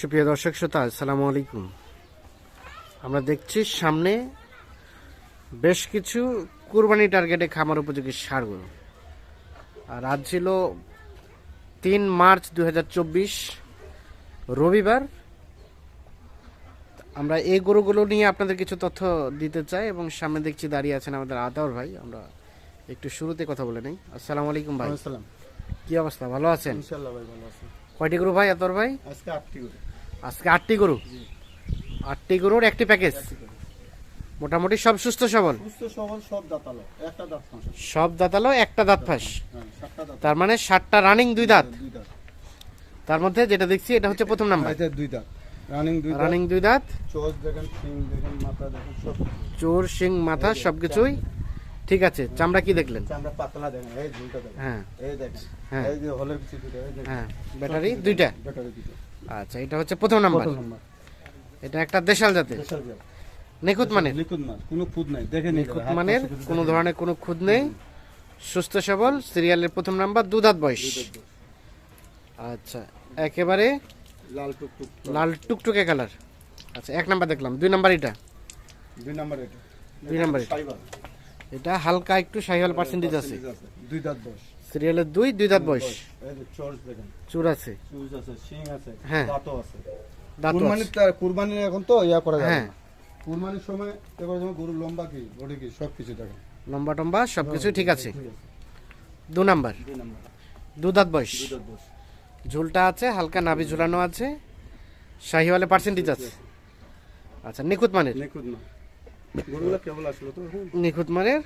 সুপ্রিয় দর্শক শ্রোতা আসসালামু আলাইকুম। আমরা দেখছি সামনে বেশ কিছু কুরবানি টার্গেটে খামার উপযোগী সারগুলো আর আজ ছিল তিন মার্চ দু হাজার চব্বিশ রবিবার। আমরা এই গরুগুলো নিয়ে আপনাদের কিছু তথ্য দিতে চাই এবং সামনে দেখছি দাঁড়িয়ে আছেন আমাদের আদার ভাই। আমরা একটু শুরুতে কথা বলে নেই। আসসালামু আলাইকুম ভাই। আসসালাম। কি অবস্থা? ভালো আছেন? ভাই ভালো আছি। কয়টি গরু ভাই আতর ভাই? আজকে আটটি গরু। আজকে আটটি গরু? আটটি গরুর একটি প্যাকেজ? মোটামুটি সব সুস্থ সবল? সব দাঁতালো। একটা দাঁত ফাঁস। হ্যাঁ তার মানে ষাটটা রানিং দুই দাঁত? দুই দাঁত। তার মধ্যে যেটা দেখছি এটা হচ্ছে প্রথম নাম্বার দুই দাঁত। রানিং দুই দাঁত। রানিং দুই দাঁত? চোখ দেখেন সিং দেখেন মাথা দেখেন সব চোর শিং মাথা সবকিছুই? ঠিক আছে চামড়া কি দেখলেন? চামড়া পাতলা দেখেন এই ঝুলটা দেখেন। হ্যাঁ। এই দেখেন হ্যাঁ। এই যে হলের কিছু দুটো এই দেখেন হ্যাঁ ব্যাটারি দুইটা? ব্যাটারি দুটো। আচ্ছা এটা হচ্ছে প্রথম নাম্বার। প্রথম নাম্বার। এটা একটা দেশাল জাতের। স্পেশাল জাত। নিখুঁত মানের? লিকুদ মাছ কোনো খুদ নাই দেখে নিয়ে নিখুঁত মানের কোনো ধরনের কোনো খুদ নেই সুস্থ সবল সিরিয়ালের প্রথম নাম্বার দুধাত বয়স। আচ্ছা একেবারে লাল টুকটুক লাল টুকটুকে কালার। আচ্ছা এক নাম্বার দেখলাম দুই নাম্বার এটা? দুই নাম্বার এটা। দুই নাম্বার এটা। এটা হালকা একটু সাইহাল পার্সেন্টেজ আছে। দুই দাঁত বয়স। সিরিয়ালের দুই দুই দাঁত বয়স। চুর আছে। চুজ আছে শিং আছে হ্যাঁ। দাঁতও আছে। কুরবানির কুরবানির এখন তো ইয়া করা যায় হ্যাঁ। কুরবানির সময় এবার যেমন গরুর লম্বা কি বডি কি সব কিছু লম্বা টম্বা সবকিছু ঠিক ঠিক আছে। দু নাম্বার। দু দাঁত বয়স। দাঁত বয়স। ঝুলটা আছে হালকা নাভি ঝুলানো আছে। শাহিওয়ালে পার্সেন্টেজ আছে। আচ্ছা নিখুঁত মানের। নিখুঁত নিখুঁত মানের?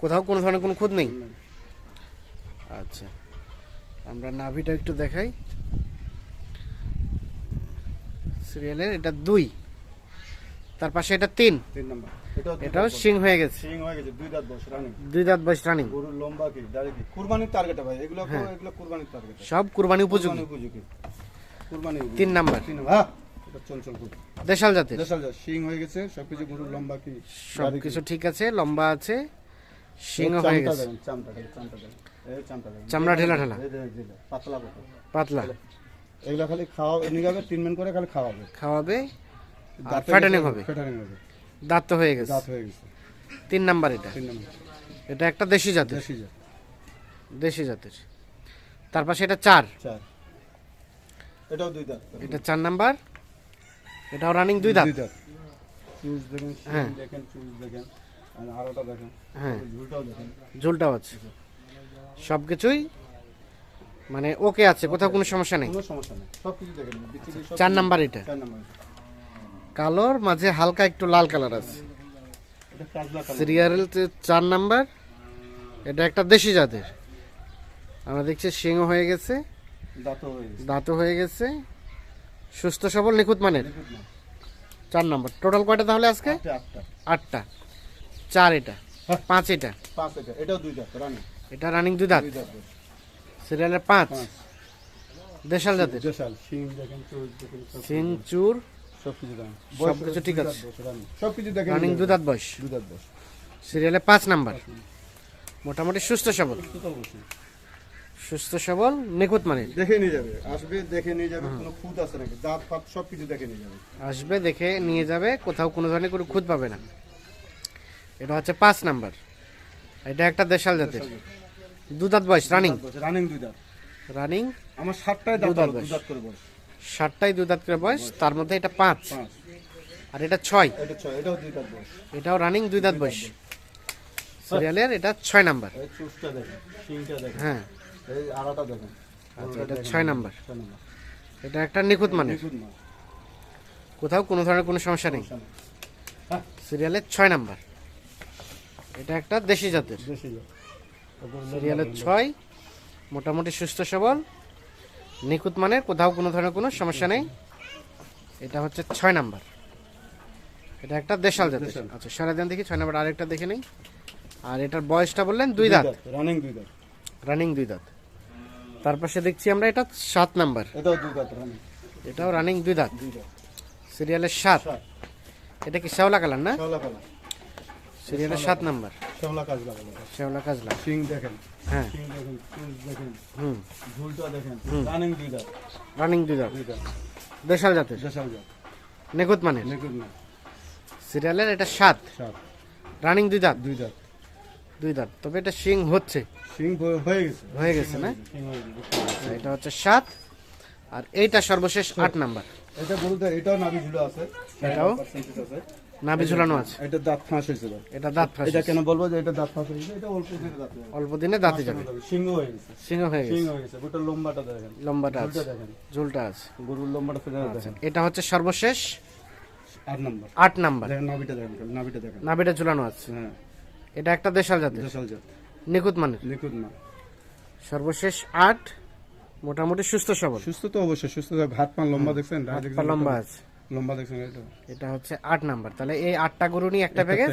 কোথাও কোনো ধরনের কোনো খুঁত নেই? আচ্ছা। আমরা নাভিটা একটু দেখাই। সিরিয়ালের এটা দুই। তার পাশে এটা তিন। এটাও। সিং হয়ে গেছে। শিং হয়ে গেছে দুই দাঁত বয়স রানিং দুই দাঁত বয়স রানিং গরুর লম্বা কি দাড়ি কি? কুরবানির টার্গেট ভাই এগুলো হ্যাঁ। এগুলো কুরবানির টার্গেট সব কুরবানি উপযোগী। উপযোগী। কুরবানি তিন নাম্বার। তিন নাম্বার। দেশাল জাতের? দেশাল শিং হয়ে গেছে সবকিছু গরুর লম্বা কি? সব কিছু ঠিক আছে লম্বা আছে সিংহ হয়ে গেছে। চামড়া ঢেলা ঢেলা। পাতলা পাতলা। এগুলো খালি খাওয়া নিগাবে ট্রিটমেন্ট করে খালি খাওয়াবে। খাওয়াবে ফ্যাটেনিং হবে। ফ্যাটেনিং হবে। দাঁত তো হয়ে গেছে। দাঁত হয়ে গেছে। তিন নাম্বার এটা। তিন নম্বর। এটা একটা দেশি জাতের। দেশি যা দেশি জাতের। তার পাশে এটা চার। চার। এটাও দুই দাঁত। এটা চার নাম্বার। এটাও রানিং দুই দাঁত চুজ দেখেন হ্যাঁ। দেখেন চুজ দেখেন আর আরোটা দেখেন হ্যাঁ। ঝুলটাও দেখেন। ঝোলটাও আছে। সব কিছুই মানে ওকে আছে কোথাও কোনো সমস্যা নেই। কোনো সমস্যা নেই। সব কিছু দেখেন চার নাম্বার এটা। চার নাম্বার কালোর মাঝে হালকা একটু লাল কালার আছে। সিরিয়াল চার নাম্বার এটা একটা দেশি জাতের। আমরা দেখছি সিংহ হয়ে হয়ে গেছে। দাঁতও হয়ে গেছে। সুস্থ সবল নিখুঁত মানের? চার নম্বর। টোটাল কয়টা তাহলে আজকে? আটটা চার এটা। পাঁচ এটা। এটা। রানি দুই দাঁত? সিরিয়ালের পাঁচ? দেশাল জাতের? দেশাল। শিং দেখেন চুজ দেখেন সব সিং চুর? সব কিছু দেখেন সব কিছু ঠিক আছে। সব কিছু দেখেন রানিং দুই দাঁত। বয়স? দুই দাঁত বয়স। সিরিয়ালে পাঁচ নাম্বার। মোটামুটি সুস্থ সবল। সুস্থ সবল নিখুঁত মানের। দেখে নিয়ে যাবে। আসবে দেখে নিয়ে যাবে কোনো খুঁত আছে নাকি? দাঁত ফাত সব কিছু দেখে নিয়ে যাবে। আসবে দেখে নিয়ে যাবে কোথাও কোনো ধরনের কোনো খুঁত পাবে না। এটা হচ্ছে পাঁচ নাম্বার। এটা একটা দেশাল জাতের। দু দাঁত বয়স রানিং? রানিং দুই দাঁত। রানিং? আমার সাতটায় দু দাঁত বয়স। ষাটটাই দু দাঁত করে বয়স তার মধ্যে এটা পাঁচ। আর এটা ছয়। এটা এটাও রানিং দুই দাঁত বয়স। সিরিয়ালের এটা ছয় নাম্বার। হ্যাঁ। এই আড়াটা দেখেন। আচ্ছা এটা। ছয় নাম্বার। এটা একটা নিখুঁত মানের। কোথাও কোনো ধরনের কোনো সমস্যা নেই। হ্যাঁ, সিরিয়ালের ছয় নাম্বার। এটা একটা দেশি জাতের। দেশি জাত। সিরিয়ালের ছয় মোটামুটি সুস্থ সবল নিখুঁত মানের কোথাও কোনো ধরনের কোনো সমস্যা নেই। এটা হচ্ছে ছয় নাম্বার। এটা একটা দেশাল জাতের। আচ্ছা সারা দেন দেখি ছয় নাম্বার আরেকটা দেখে নেই। আর এটার বয়সটা বললেন দুই দাঁত। রানিং দুই দাঁত। রানিং দুই দাঁত। তার পাশে দেখছি আমরা এটা সাত নাম্বার। এটাও দুই দাঁত রানিং এটাও রানিং দুই দাঁত। সিরিয়ালের সাত। এটা কি শ্যাওলা কালার না? শেওলা কালার। সিরিয়ালের সাত নাম্বার। কাজ লাগানো সিং দেখেন। হ্যাঁ। সিং দেখেন চুল দেখেন। হুম। ঝুলটা দেখেন। রানিং দুই দাঁত। রানিং দুই দাঁত। দুই দাঁত। দেশাল জাতের। দেশাল জাত। নিখুঁত মানের নিখুঁত না সিরিয়ালের এটা সাত। সাত। রানিং দুই দাঁত। দুই দাঁত। দুই দাঁত। তবে এটা শিং হচ্ছে। হ- হয়ে গেছে। হয়ে গেছে না? আচ্ছা, এটা হচ্ছে সাত। আর এইটা সর্বশেষ আট নাম্বার। এটা বলতে এটাও নাভি ঝুলা আছে। এটাও? নাভি ঝুলানো আছে। এটা দাঁত ফাঁস এটা দাঁত ফাঁস এটা কেন বলব যে এটা দাঁত ফাঁস হয়েছে? এটা অল্প দিনে দাঁত অল্প দিনে দাঁতে যাবে। গেছে। সিংহ হয়ে গেছে। সিংহ হয়ে সিং গেছে। হয়ে গেছে। গোটা লম্বাটা দেখেন। লম্বাটা আছে। ঝুলটা আছে। গরুর লম্বাটা ফেলে দেখেন। এটা হচ্ছে সর্বশেষ আট নম্বর। আট নাম্বার। দেখেন নাভিটা দেখেন। নাভিটা দেখেন। নাভিটা ঝুলানো আছে। হ্যাঁ। এটা একটা দেশাল জাতের দেশাল জাত নিখুঁত মানের। নিখুঁত না সর্বশেষ আট মোটামুটি সুস্থ সবল। সুস্থ তো অবশ্যই সুস্থ হাত পা লম্বা দেখছেন লম্বা আছে। লম্বা দেখছেন এটা। এটা হচ্ছে আট নাম্বার। তাহলে এই আটটা গরু নিয়ে একটা প্যাকেজ।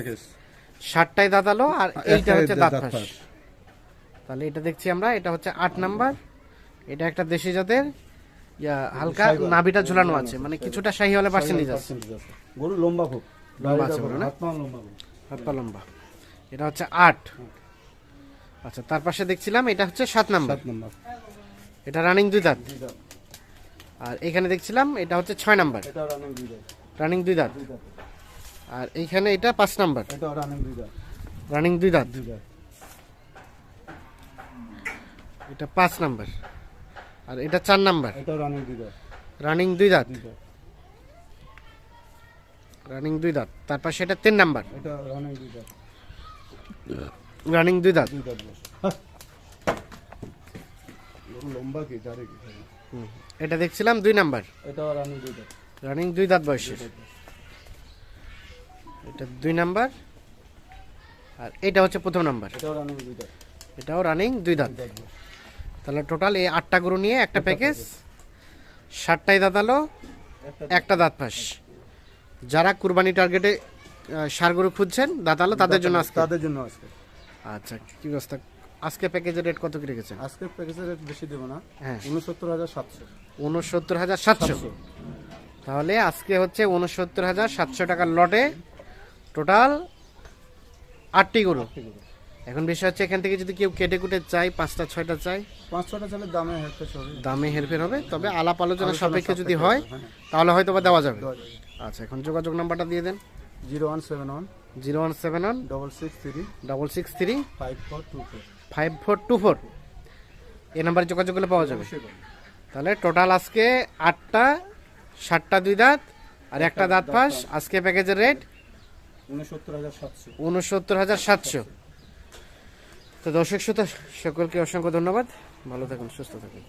ষাটটাই দাঁতালো আর এইটা হচ্ছে দাঁত ফাঁস। তাহলে এটা দেখছি আমরা এটা হচ্ছে আট নাম্বার। এটা একটা দেশি জাতের। ইয়া, হালকা। নাভিটা ঝুলানো আছে মানে কিছুটা শাহি হলে পার্সেন্টেজ আছে। গরু লম্বা খুব লম্বা আছে? হাত পা লম্বা হাত পা লম্বা। এটা হচ্ছে আট আচ্ছা তার পাশে দেখছিলাম এটা হচ্ছে সাত নাম্বার নম্বর এটা রানিং দুই দাঁত আর এখানে দেখছিলাম এটা হচ্ছে ছয় নাম্বার রানিং দুই দাঁত আর এইখানে এটা পাঁচ নাম্বার রানিং দুই দাঁত এটা পাঁচ নাম্বার আর এটা চার নাম্বার রানিং দুই দাঁত রানিং দুই দাঁত তার পাশে এটা তিন নাম্বার রানিং দুই দাঁত দাঁত দাঁত লম্বা কি জারে এটা দেখছিলাম দুই নাম্বার। এটা রানিং দুই দাঁত। রানিং দুই দাঁত বয়সের। এটা দুই নাম্বার। আর এটা হচ্ছে প্রথম নাম্বার। এটাও রানিং দুই দাঁত। এটাও রানিং দুই দাঁত। দুই দাঁত বস তাহলে টোটাল এই আটটা গরু নিয়ে একটা প্যাকেজ ষাটটাই দাঁতালো একটা একটা দাঁত ফাঁস যারা কুরবানি টার্গেটে সার গরু খুঁজছেন? দাঁতালো তাদের জন্য আজকে? তাদের জন্য আজকে। আচ্ছা কি ব্যবস্থা আজকে প্যাকেজের রেট কত কি রেখেছেন? আজকে প্যাকেজের রেট বেশি দেবো না। হ্যাঁ। উনসত্তর হাজার সাতশো। উনসত্তর হাজার সাতশো? তাহলে আজকে হচ্ছে উনসত্তর হাজার সাতশো টাকার লটে টোটাল আটটি গরু। এখন বিষয় হচ্ছে এখান থেকে যদি কেউ কেটে কুটে চাই পাঁচটা ছয়টা চাই পাঁচ ছটা চালের দামে হেরতে হবে। দামে হেরফের হবে তবে আলাপ আলোচনা আলোচনা সাপেক্ষে যদি হয় হ্যাঁ। তাহলে হয়তো বা দেওয়া যাবে। আচ্ছা এখন যোগাযোগ নাম্বারটা দিয়ে দেন। Zero one seven one zero one seven one double six three double six three five four two four five four two four এই নাম্বারে যোগাযোগ করলে পাওয়া যাবে। তাহলে টোটাল আজকে আটটা সাতটা দুই দাঁত আর একটা দাঁত পাস। আজকে প্যাকেজের রেট? উনসত্তর হাজার সাতশো। তো দর্শক শ্রোতা সকলকে অসংখ্য ধন্যবাদ। ভালো থাকুন সুস্থ থাকুন।